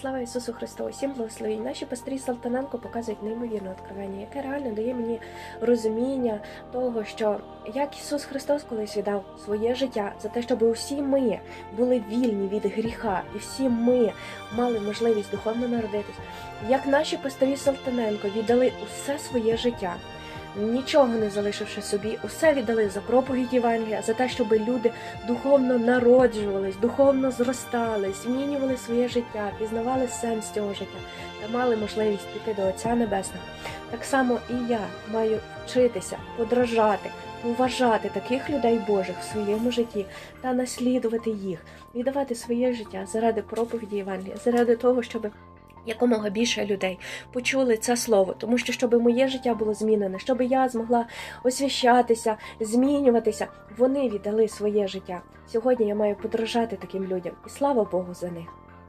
Слава Ісусу Христу! Всім благословінь. Наші пастирі Салтаненко показують неймовірне откровення, яке реально дає мені розуміння того, що як Ісус Христос колись віддав своє життя за те, щоб усі ми були вільні від гріха, і всі ми мали можливість духовно народитись, як наші пастирі Салтаненко віддали усе своє життя. Нічого не залишивши собі, усе віддали за проповідь Євангелія, за те, щоб люди духовно народжувались, духовно зростали, змінювали своє життя, пізнавали сенс цього життя та мали можливість піти до Отця Небесного. Так само і я маю вчитися, подражати, поважати таких людей Божих в своєму житті та наслідувати їх, віддавати своє життя заради проповіді Євангелія, заради того, щоб якомога більше людей почули це слово, тому що щоб моє життя було змінене, щоб я змогла освящатися, змінюватися. Вони віддали своє життя. Сьогодні я маю подражати таким людям, і слава Богу за них.